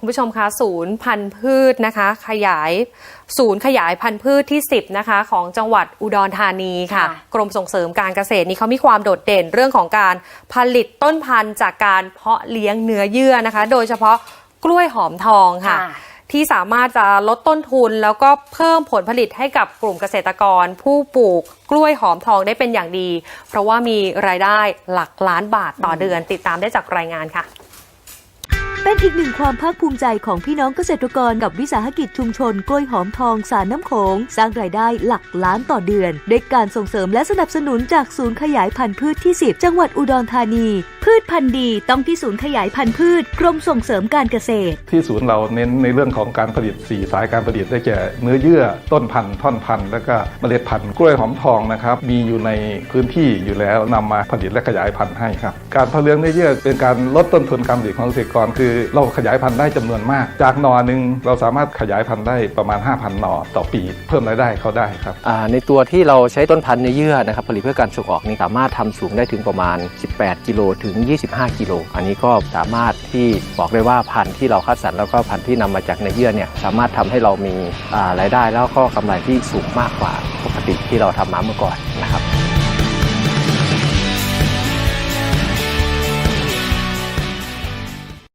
คุณผู้ชมคะศูนย์พันธุ์พืชนะคะ ขยายศูนย์ขยายพันธุ์พืชที่ 10 นะคะ ของจังหวัดอุดรธานีค่ะค่ะกรมส่งเสริมการเกษตรนี่เขามีความโดดเด่นเรื่องของการผลิตต้นพันธุ์จากการเพาะเลี้ยงเนื้อเยื่อนะคะ โดยเฉพาะกล้วยหอมทองค่ะค่ะ ที่สามารถจะลดต้นทุนแล้วก็เพิ่มผลผลิตให้กับกลุ่มเกษตรกร ผู้ปลูกกล้วยหอมทองได้เป็นอย่างดี เพราะว่ามีรายได้หลักล้านบาทต่อเดือน ติดตามได้จากรายงานค่ะ เป็นอีกหนึ่งความภาคภูมิใจของพี่น้องเกษตรกรกับวิสาหกิจชุมชนกล้วยหอมทองสารน้ำโขงสร้างรายได้หลักล้านต่อเดือนด้วยการส่งเสริมและสนับสนุนจากศูนย์ขยายพันธุ์พืชที่ 10 จังหวัดอุดรธานี พืชพันธุ์ดีต้องที่ศูนย์ขยายพันธุ์พืชกรมส่งเสริมการเกษตร ที่ศูนย์เราเน้นในเรื่องของการผลิต 4 สายการผลิตได้แก่เนื้อเยื่อต้นพันธุ์ท่อนพันธุ์และก็เมล็ดพันธุ์กล้วยหอมทองนะครับมีอยู่ในพื้นที่อยู่แล้วนำมาผลิตและขยายพันธุ์ให้ครับการเพาะเลี้ยงเนื้อเยื่อเป็นการลดต้นทุนการผลิตของเกษตรกรคือเราขยายพันธุ์ได้จำนวนมาก จากหนอหนึ่งเราสามารถขยายพันธุ์ได้ประมาณ 5,000 หนอต่อปี เพิ่มรายได้เขาได้ครับในตัวที่เราใช้ต้นพันธุ์เนื้อเยื่อนะครับผลิตเพื่อการส่งออกนี่สามารถทำสูงได้ถึงประมาณ 18 กิโลถึง 25 กิโล อันนี้ก็สามารถที่บอกได้ว่าพันธุ์ที่เราคัดสรรแล้วก็พันธุ์ที่นำมาจากเนื้อเยื่อเนี่ยสามารถทำให้เรามีารายได้แล้วก็กำไรที่สูงมากกว่าปกติที่เราทำมาเมื่อก่อนนะครับ